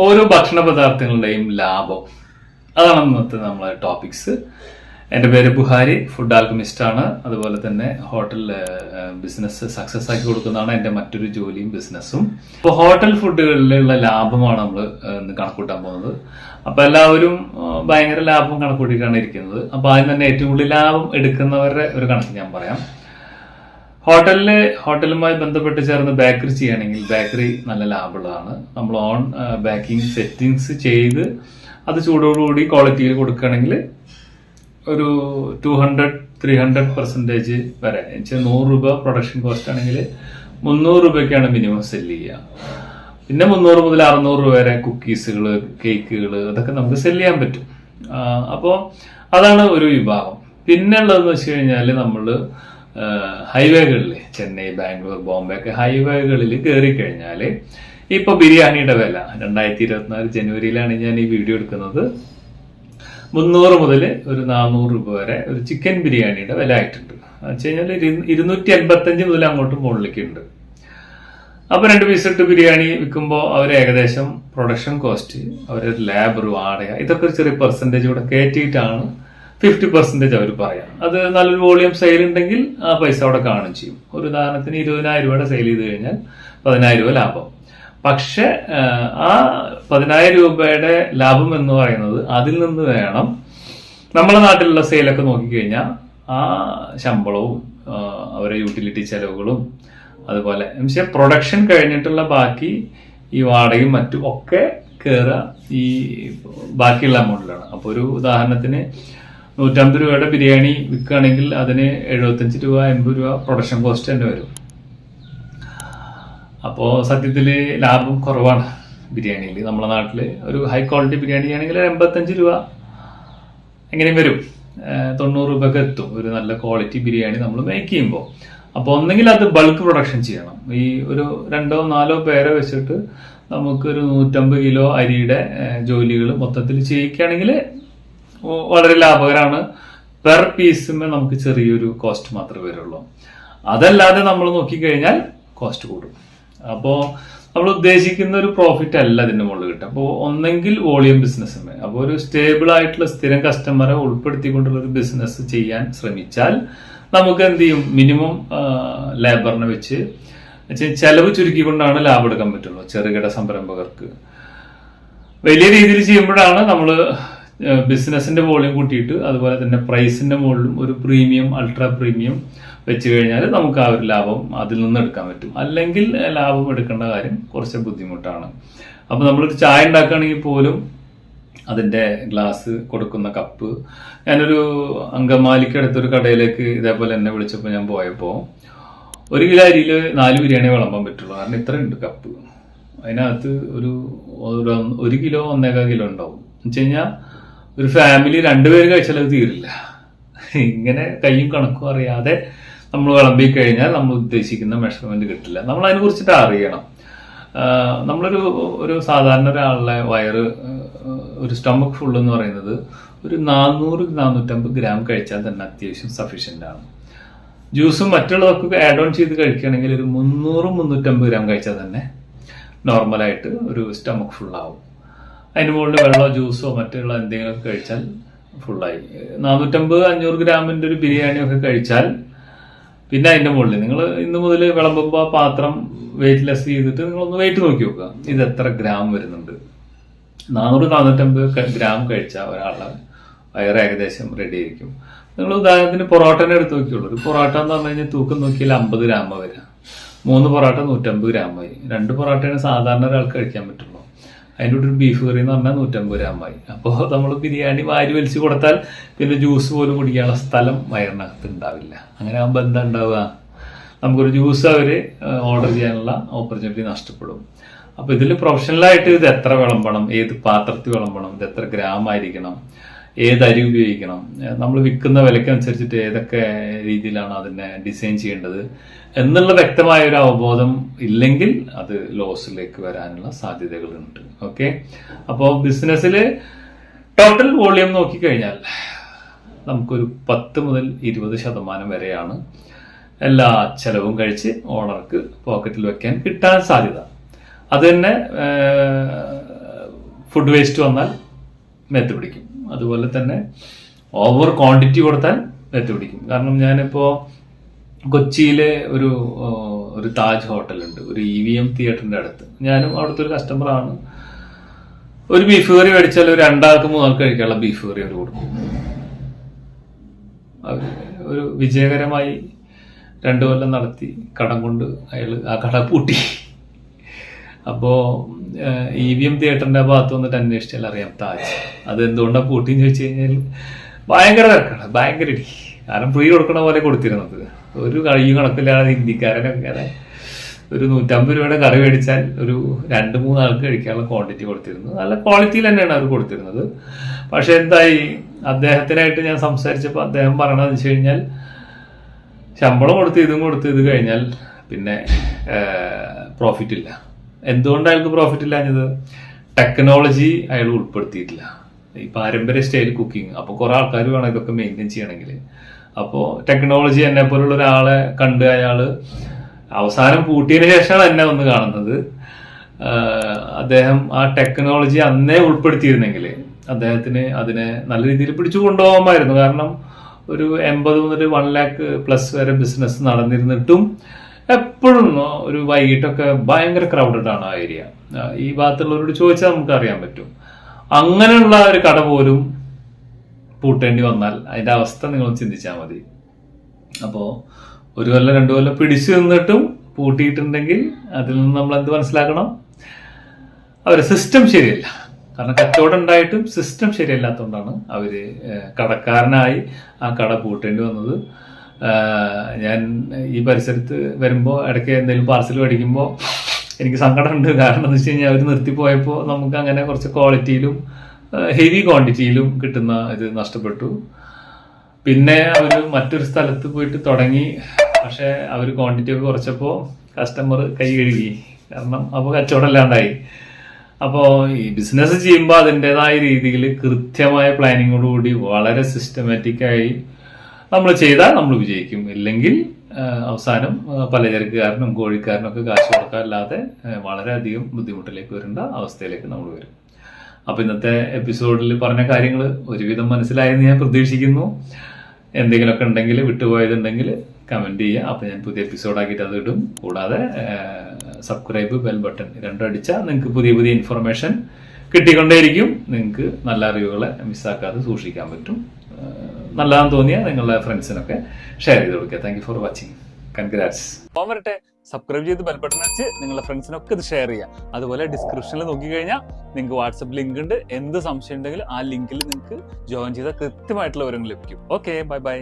ഓരോ ഭക്ഷണ പദാർത്ഥങ്ങളുടെയും ലാഭം. അതാണ് ഇന്നത്തെ നമ്മളെ ടോപ്പിക്സ് എന്റെ പേര് ബുഹാരി ഫുഡ് ആൽക്കമിസ്റ്റ് ആണ്. അതുപോലെ തന്നെ ഹോട്ടൽ ബിസിനസ് സക്സസ് ആക്കി കൊടുക്കുന്നതാണ് എന്റെ മറ്റൊരു ജോലിയും ബിസിനസ്സും അപ്പോൾ ഹോട്ടൽ ഫുഡുകളിലുള്ള ലാഭമാണ് നമ്മൾ ഇന്ന് കണക്കൂട്ടാൻ പോകുന്നത്. അപ്പോൾ എല്ലാവരും ഭയങ്കര ലാഭം കണക്കൂട്ടിയിട്ടാണ് ഇരിക്കുന്നത്. അപ്പോൾ ആദ്യം തന്നെ ഏറ്റവും കൂടുതൽ ലാഭം എടുക്കുന്നവരുടെ ഒരു കണക്ക് ഞാൻ പറയാം. ഹോട്ടലിൽ ഹോട്ടലുമായി ബന്ധപ്പെട്ട് ചേർന്ന് ബേക്കറി ചെയ്യുകയാണെങ്കിൽ ബേക്കറി നല്ല ലാഭമുള്ളതാണ്. നമ്മൾ ഓൺ ബേക്കിംഗ് സെറ്റിങ്സ് ചെയ്ത് അത് ചൂടോടുകൂടി ക്വാളിറ്റിയിൽ കൊടുക്കുകയാണെങ്കിൽ ഒരു two hundred three hundred percentage വരെ. എന്നുവെച്ചാൽ നൂറ് രൂപ പ്രൊഡക്ഷൻ കോസ്റ്റ് ആണെങ്കിൽ മുന്നൂറ് രൂപയ്ക്കാണ് മിനിമം സെല്ല് ചെയ്യുക. പിന്നെ മുന്നൂറ് മുതൽ അറുന്നൂറ് രൂപ വരെ കുക്കീസുകൾ കേക്കുകൾ അതൊക്കെ നമുക്ക് സെല്ല് ചെയ്യാൻ പറ്റും. അപ്പോൾ അതാണ് ഒരു വിഭാഗം. പിന്നെ ഉള്ളതെന്ന് വെച്ച് കഴിഞ്ഞാൽ നമ്മൾ ഹൈവേകളിൽ ചെന്നൈ ബാംഗ്ലൂർ ബോംബെ ഒക്കെ ഹൈവേകളിൽ കയറി കഴിഞ്ഞാൽ ഇപ്പൊ ബിരിയാണിയുടെ വില രണ്ടായിരത്തി ഇരുപത്തിനാല് ജനുവരിയിലാണ് ഞാൻ ഈ വീഡിയോ എടുക്കുന്നത്. മുന്നൂറ് മുതൽ ഒരു നാനൂറ് രൂപ വരെ ഒരു ചിക്കൻ ബിരിയാണിയുടെ വില ആയിട്ടുണ്ട്. വെച്ച് കഴിഞ്ഞാൽ ഇരു- ഇരുന്നൂറ്റി എൺപത്തഞ്ച് മുതൽ അങ്ങോട്ടും മുകളിലേക്ക് ഉണ്ട് അപ്പൊ രണ്ട് പീസ് ഇട്ട് ബിരിയാണി വിൽക്കുമ്പോൾ അവർ ഏകദേശം പ്രൊഡക്ഷൻ കോസ്റ്റ് അവരുടെ ലേബർ വാടക ഇതൊക്കെ ഒരു ചെറിയ പെർസെന്റേജ് കൂടെ കയറ്റിയിട്ടാണ് ഫിഫ്റ്റി പെർസെന്റേജ് അവർ പറയാം അത് നല്ലൊരു വോളിയം സെയിൽ ഉണ്ടെങ്കിൽ ആ പൈസ അവിടെ കാണും ചെയ്യും. ഒരു ഉദാഹരണത്തിന് ഇരുപതിനായിരം രൂപയുടെ സെയിൽ ചെയ്ത് കഴിഞ്ഞാൽ പതിനായിരം രൂപ ലാഭം. പക്ഷെ ആ പതിനായിരം രൂപയുടെ ലാഭം എന്ന് പറയുന്നത് അതിൽ നിന്ന് വേണം നമ്മുടെ നാട്ടിലുള്ള സെയിലൊക്കെ നോക്കിക്കഴിഞ്ഞാൽ ആ ശമ്പളവും അവരെ യൂട്ടിലിറ്റി ചെലവുകളും അതുപോലെ പക്ഷെ പ്രൊഡക്ഷൻ കഴിഞ്ഞിട്ടുള്ള ബാക്കി ഈ വാടകയും മറ്റും ഒക്കെ കയറുക ഈ ബാക്കിയുള്ള എമൗണ്ടിലാണ് അപ്പോൾ ഒരു ഉദാഹരണത്തിന് നൂറ്റമ്പത് രൂപയുടെ ബിരിയാണി വിൽക്കുകയാണെങ്കിൽ അതിന് എഴുപത്തഞ്ച് രൂപ എൺപത് രൂപ പ്രൊഡക്ഷൻ കോസ്റ്റ് തന്നെ വരും. അപ്പോൾ സത്യത്തിൽ ലാഭം കുറവാണ് ബിരിയാണിയിൽ. നമ്മുടെ നാട്ടിൽ ഒരു ഹൈ ക്വാളിറ്റി ബിരിയാണി ആണെങ്കിൽ എൺപത്തഞ്ച് രൂപ എങ്ങനെയും വരും. തൊണ്ണൂറ് രൂപയൊക്കെ എത്തും. ഒരു നല്ല ക്വാളിറ്റി ബിരിയാണി നമ്മൾ മേക്ക് ചെയ്യുമ്പോൾ അപ്പോൾ ഒന്നെങ്കിൽ അത് ബൾക്ക് പ്രൊഡക്ഷൻ ചെയ്യണം. ഈ ഒരു രണ്ടോ നാലോ പേരെ വെച്ചിട്ട് നമുക്കൊരു നൂറ്റമ്പത് കിലോ അരിയുടെ ജോലികൾ മൊത്തത്തിൽ ചെയ്യിക്കുകയാണെങ്കിൽ വളരെ ലാഭകരമാണ് പെർ പീസിന് നമുക്ക് ചെറിയൊരു കോസ്റ്റ് മാത്രമേ വരുള്ളൂ. അതല്ലാതെ നമ്മൾ നോക്കിക്കഴിഞ്ഞാൽ കോസ്റ്റ് കൂടും. അപ്പോൾ നമ്മൾ ഉദ്ദേശിക്കുന്ന ഒരു പ്രോഫിറ്റ് അല്ല അതിന്റെ മുകളിൽ കിട്ടും അപ്പോൾ ഒന്നെങ്കിൽ വോളിയം ബിസിനസ് അപ്പോൾ ഒരു സ്റ്റേബിൾ ആയിട്ടുള്ള സ്ഥിരം കസ്റ്റമറെ ഉൾപ്പെടുത്തിക്കൊണ്ടുള്ള ഒരു ബിസിനസ് ചെയ്യാൻ ശ്രമിച്ചാൽ നമുക്ക് എന്ത് ചെയ്യും? മിനിമം ലേബറിനെ വെച്ച് ചെലവ് ചുരുക്കിക്കൊണ്ടാണ് ലാഭം എടുക്കാൻ പറ്റുള്ളൂ. ചെറുകിട സംരംഭകർക്ക്. വലിയ രീതിയിൽ ചെയ്യുമ്പോഴാണ് നമ്മൾ ബിസിനസിന്റെ വോളിയം കൂട്ടിയിട്ട് അതുപോലെ തന്നെ പ്രൈസിന്റെ മുകളിലും ഒരു പ്രീമിയം അൾട്രാ പ്രീമിയം വെച്ച് കഴിഞ്ഞാൽ നമുക്ക് ആ ഒരു ലാഭം അതിൽ നിന്ന് എടുക്കാൻ പറ്റും. അല്ലെങ്കിൽ ലാഭം എടുക്കേണ്ട കാര്യം കുറച്ച് ബുദ്ധിമുട്ടാണ്. അപ്പോൾ നമ്മളൊരു ചായ ഉണ്ടാക്കുകയാണെങ്കിൽ പോലും അതിന്റെ ഗ്ലാസ് കൊടുക്കുന്ന കപ്പ് ഞാനൊരു അങ്കമാലിക്ക് അടുത്തൊരു കടയിലേക്ക് ഇതേപോലെ എന്നെ വിളിച്ചപ്പോൾ ഞാൻ പോയപ്പോൾ ഒരു കിലോ അരിയിൽ നാല് ബിരിയാണി വിളമ്പാൻ പറ്റുള്ളൂ. കാരണം ഇത്രയുണ്ട് കപ്പ് അതിനകത്ത് ഒരു ഒരു കിലോ ഒന്നേകാൽ കിലോ ഉണ്ടാവും. എന്ന് വെച്ച് കഴിഞ്ഞാൽ ഒരു ഫാമിലി രണ്ടുപേര് കഴിച്ചാൽ അത് തീരില്ല. ഇങ്ങനെ കയ്യും കണക്കും അറിയാതെ നമ്മൾ വിളമ്പി കഴിഞ്ഞാൽ നമ്മൾ ഉദ്ദേശിക്കുന്ന മെഷർമെന്റ് കിട്ടില്ല. നമ്മൾ അതിനെ കുറിച്ചിട്ട് അറിയണം. നമ്മളൊരു ഒരു സാധാരണ ഒരാളുടെ വയറ് ഒരു സ്റ്റമക്ക് ഫുൾ എന്ന് പറയുന്നത് ഒരു നാനൂറ് നാനൂറ്റമ്പത് ഗ്രാം കഴിച്ചാൽ തന്നെ അത്യാവശ്യം സഫീഷ്യന്റ് ആണ്. ജ്യൂസും മറ്റുള്ളതൊക്കെ ആഡ് ഓൺ ചെയ്ത് കഴിക്കുകയാണെങ്കിൽ ഒരു മുന്നൂറ് മുന്നൂറ്റമ്പത് ഗ്രാം കഴിച്ചാൽ തന്നെ നോർമലായിട്ട് ഒരു സ്റ്റമക്ക് ഫുള്ളാവും അതിന് മുകളിൽ വെള്ളമോ ജ്യൂസോ മറ്റുള്ള എന്തെങ്കിലും കഴിച്ചാൽ ഫുള്ളായി നാനൂറ്റമ്പത് അഞ്ഞൂറ് ഗ്രാമിന്റെ ഒരു ബിരിയാണി ഒക്കെ കഴിച്ചാൽ പിന്നെ അതിന്റെ മുകളിൽ നിങ്ങൾ ഇന്ന് മുതൽ വിളമ്പുമ്പോൾ പാത്രം വെയിറ്റ് ലെസ് ചെയ്തിട്ട് നിങ്ങളൊന്ന് വെയിറ്റ് നോക്കി നോക്കുക. ഇത് എത്ര ഗ്രാം വരുന്നുണ്ട്? നാനൂറ് നാനൂറ്റമ്പത് ഗ്രാം കഴിച്ച ഒരാളുടെ വയറ് ഏകദേശം റെഡി ആയിരിക്കും. നിങ്ങൾ ഉദാഹരണത്തിന് പൊറോട്ടനെ എടുത്ത് നോക്കിയുള്ളൂ. ഒരു പൊറോട്ട എന്ന് പറഞ്ഞു കഴിഞ്ഞാൽ തൂക്കം നോക്കിയാൽ അമ്പത് ഗ്രാമ വരിക മൂന്ന് പൊറോട്ട നൂറ്റമ്പത് ഗ്രാമായി രണ്ട് പൊറോട്ടയാണ് സാധാരണ ഒരാൾക്ക് കഴിക്കാൻ പറ്റുള്ളൂ. അതിന്റെ ഒരു ബീഫ് കറി എന്ന് പറഞ്ഞാൽ നൂറ്റമ്പത് ഗ്രാമായി അപ്പോൾ നമ്മൾ ബിരിയാണി വാരി വലിച്ചു കൊടുത്താൽ പിന്നെ ജ്യൂസ് പോലും കുടിക്കാനുള്ള സ്ഥലം വയറിനകത്ത് ഉണ്ടാവില്ല. അങ്ങനെ ആകുമ്പോൾ എന്താ ഉണ്ടാവുക? നമുക്കൊരു ജ്യൂസ് അവർ ഓർഡർ ചെയ്യാനുള്ള ഓപ്പർച്യൂണിറ്റി നഷ്ടപ്പെടും. അപ്പോൾ ഇതിൽ പ്രൊഫഷണലായിട്ട് ഇത് എത്ര വിളമ്പണം? ഏത് പാത്രത്തിൽ വിളമ്പണം? ഇത് എത്ര ഗ്രാം ആയിരിക്കണം? ഏത് അരി ഉപയോഗിക്കണം നമ്മൾ വിൽക്കുന്ന വിലക്കനുസരിച്ചിട്ട് ഏതൊക്കെ രീതിയിലാണ് അതിനെ ഡിസൈൻ ചെയ്യേണ്ടത്? എന്നുള്ള വ്യക്തമായ ഒരു അവബോധം ഇല്ലെങ്കിൽ അത് ലോസിലേക്ക് വരാനുള്ള സാധ്യതകളുണ്ട്. ഓക്കെ? അപ്പോൾ ബിസിനസ്സിൽ ടോട്ടൽ വോളിയം നോക്കിക്കഴിഞ്ഞാൽ നമുക്കൊരു പത്ത് മുതൽ ഇരുപത് ശതമാനം വരെയാണ് എല്ലാ ചെലവും കഴിച്ച് ഓണർക്ക് പോക്കറ്റിൽ വെക്കാൻ കിട്ടാൻ സാധ്യത. അത് തന്നെ ഫുഡ് വേസ്റ്റ് വന്നാൽ മെത്ത് പിടിക്കും. അതുപോലെ തന്നെ ഓവർ ക്വാണ്ടിറ്റി കൊടുത്താൽ മെത്ത് പിടിക്കും. കാരണം ഞാനിപ്പോൾ കൊച്ചിയിലെ ഒരു ഒരു താജ് ഹോട്ടലുണ്ട് ഒരു ഇ വി എം തിയേറ്ററിന്റെ അടുത്ത്. ഞാനും അവിടുത്തെ ഒരു കസ്റ്റമറാണ് ഒരു ബീഫ് കറി മേടിച്ചാൽ ഒരു രണ്ടാൾക്ക് മൂന്നാൾക്ക് കഴിക്കാനുള്ള ബീഫ് കറി അവർ കൊടുക്കും. ഒരു വിജയകരമായി രണ്ടു കൊല്ലം നടത്തി കടം കൊണ്ട് അയാൾ ആ കട പൂട്ടി. അപ്പോ ഇ വി എം തിയേറ്ററിന്റെ ഭാഗത്ത് വന്നിട്ട് അന്വേഷിച്ചാൽ അറിയാം താജ്. അത് എന്തുകൊണ്ടാണ് പൂട്ടിന്ന് ചോദിച്ചു കഴിഞ്ഞാൽ ഭയങ്കര തിരക്കാണ് ഭയങ്കര ഇടി. കാരണം ഫ്രീ കൊടുക്കണ പോലെ കൊടുത്തിരുന്നത്. ഒരു കഴിയും കണക്കില്ലാതെ ഇങ്ങനെ ഒരു നൂറ്റമ്പത് രൂപയുടെ കറി മേടിച്ചാൽ ഒരു രണ്ട് മൂന്ന് ആൾക്ക് കഴിക്കാനുള്ള ക്വാണ്ടിറ്റി കൊടുത്തിരുന്നു. നല്ല ക്വാളിറ്റിയിൽ തന്നെയാണ് അവർ കൊടുത്തിരുന്നത്. പക്ഷെ എന്തായി? അദ്ദേഹത്തിനായിട്ട് ഞാൻ സംസാരിച്ചപ്പോൾ അദ്ദേഹം പറയണതെന്ന് വെച്ച് കഴിഞ്ഞാൽ ശമ്പളം കൊടുത്ത് ഇതും കൊടുത്ത് ഇത് കഴിഞ്ഞാൽ പിന്നെ പ്രോഫിറ്റ് ഇല്ല. എന്തുകൊണ്ട് അയാൾക്ക് പ്രോഫിറ്റ് ഇല്ലാഞ്ഞത്? ടെക്നോളജി അയാൾ ഉൾപ്പെടുത്തിയിട്ടില്ല. ഈ പാരമ്പര്യ സ്റ്റൈൽ കുക്കിംഗ് അപ്പോൾ കുറെ ആൾക്കാർ വേണം ഇതൊക്കെ മെയിന്റെയിൻ ചെയ്യണമെങ്കിൽ അപ്പോൾ ടെക്നോളജി എന്നെ പോലുള്ള ഒരാളെ കണ്ട് അയാൾ അവസാനം പൂട്ടിയതിന് ശേഷമാണ് എന്നെ വന്ന് കാണുന്നത്. അദ്ദേഹം ആ ടെക്നോളജി അന്നേ ഉൾപ്പെടുത്തിയിരുന്നെങ്കിൽ അദ്ദേഹത്തിന് അതിനെ നല്ല രീതിയിൽ പിടിച്ചു കൊണ്ടുപോകാമായിരുന്നു. കാരണം ഒരു എൺപത് മുതൽ വൺ ലാക്ക് പ്ലസ് വരെ ബിസിനസ് നടന്നിരുന്നിട്ടും എപ്പോഴും ഒരു വൈകിട്ടൊക്കെ ഭയങ്കര ക്രൗഡഡ് ആണ് ആ ഏരിയ ഈ ഭാഗത്തുള്ളവരോട് ചോദിച്ചാൽ നമുക്ക് അറിയാൻ പറ്റും. അങ്ങനെയുള്ള ഒരു കട പോലും പൂട്ടേണ്ടി വന്നാൽ അതിന്റെ അവസ്ഥ നിങ്ങൾ ചിന്തിച്ചാൽ മതി. അപ്പോ ഒരു കൊല്ലം രണ്ടു കൊല്ലം പിടിച്ചു നിന്നിട്ടും പൂട്ടിയിട്ടുണ്ടെങ്കിൽ അതിൽ നിന്ന് നമ്മൾ എന്ത് മനസ്സിലാക്കണം? അവരെ സിസ്റ്റം ശരിയല്ല. കാരണം കച്ചവടം ഉണ്ടായിട്ടും സിസ്റ്റം ശരിയല്ലാത്തതുകൊണ്ടാണ് അവർ കടക്കാരനായി ആ കട പൂട്ടേണ്ടി വന്നത്. ഞാൻ ഈ പരിസരത്ത് വരുമ്പോൾ ഇടയ്ക്ക് എന്തെങ്കിലും പാർസൽ മേടിക്കുമ്പോൾ എനിക്ക് സങ്കടമുണ്ട്. കാരണം എന്ന് വെച്ച് കഴിഞ്ഞാൽ അവർ നിർത്തിപ്പോയപ്പോൾ നമുക്ക് അങ്ങനെ കുറച്ച് ക്വാളിറ്റിയിലും ഹെവി ക്വാണ്ടിറ്റിയിലും കിട്ടുന്ന ഇത് നഷ്ടപ്പെട്ടു. പിന്നെ അവർ മറ്റൊരു സ്ഥലത്ത് പോയിട്ട് തുടങ്ങി. പക്ഷേ അവർ ക്വാണ്ടിറ്റി ഒക്കെ കുറച്ചപ്പോൾ കസ്റ്റമർ കൈ കഴുകി. കാരണം അപ്പോൾ കച്ചവടം ഇല്ലാണ്ടായി. അപ്പോൾ ഈ ബിസിനസ് ചെയ്യുമ്പോൾ അതിന്റെതായ രീതിയിൽ കൃത്യമായ പ്ലാനിങ്ങോടുകൂടി വളരെ സിസ്റ്റമാറ്റിക് ആയി നമ്മൾ ചെയ്താൽ നമ്മൾ വിജയിക്കും. ഇല്ലെങ്കിൽ അവസാനം പലചരക്കുകാരനും കോഴിക്കാരനും ഒക്കെ കാശ് കൊടുക്കാല്ലാതെ വളരെയധികം ബുദ്ധിമുട്ടിലേക്ക് വരേണ്ട അവസ്ഥയിലേക്ക് നമ്മൾ വരും. അപ്പൊ ഇന്നത്തെ എപ്പിസോഡിൽ പറഞ്ഞ കാര്യങ്ങൾ ഒരുവിധം മനസ്സിലായെന്ന് ഞാൻ പ്രതീക്ഷിക്കുന്നു. എന്തെങ്കിലുമൊക്കെ ഉണ്ടെങ്കിൽ വിട്ടുപോയതുണ്ടെങ്കിൽ കമന്റ് ചെയ്യുക. അപ്പൊ ഞാൻ പുതിയ എപ്പിസോഡാക്കിയിട്ട് അത് ഇടും. കൂടാതെ സബ്സ്ക്രൈബ് ബെൽ ബട്ടൺ രണ്ടും നിങ്ങൾക്ക് പുതിയ പുതിയ ഇൻഫർമേഷൻ കിട്ടിക്കൊണ്ടേയിരിക്കും. നിങ്ങൾക്ക് നല്ല അറിവുകളെ മിസ്സാക്കാതെ സൂക്ഷിക്കാൻ പറ്റും. നല്ലതാന്ന് തോന്നിയാൽ നിങ്ങളുടെ ഫ്രണ്ട്സിനൊക്കെ ഷെയർ ചെയ്ത് കൊടുക്കുക. Thank you for watching congrats പോകാൻ വരട്ടെ. സബ്സ്ക്രൈബ് ചെയ്ത് ബെൽ ബട്ടൺ വെച്ച് നിങ്ങളുടെ ഫ്രണ്ട്സിനൊക്കെ ഇത് ഷെയർ ചെയ്യാം അതുപോലെ ഡിസ്ക്രിപ്ഷനിൽ നോക്കിക്കഴിഞ്ഞാൽ നിങ്ങൾക്ക് വാട്സപ്പ് ലിങ്ക് ഉണ്ട്. എന്ത് സംശയം ഉണ്ടെങ്കിലും ആ ലിങ്കിൽ നിങ്ങൾക്ക് ജോയിൻ ചെയ്താൽ കൃത്യമായിട്ടുള്ള വിവരങ്ങൾ ലഭിക്കും. Okay bye bye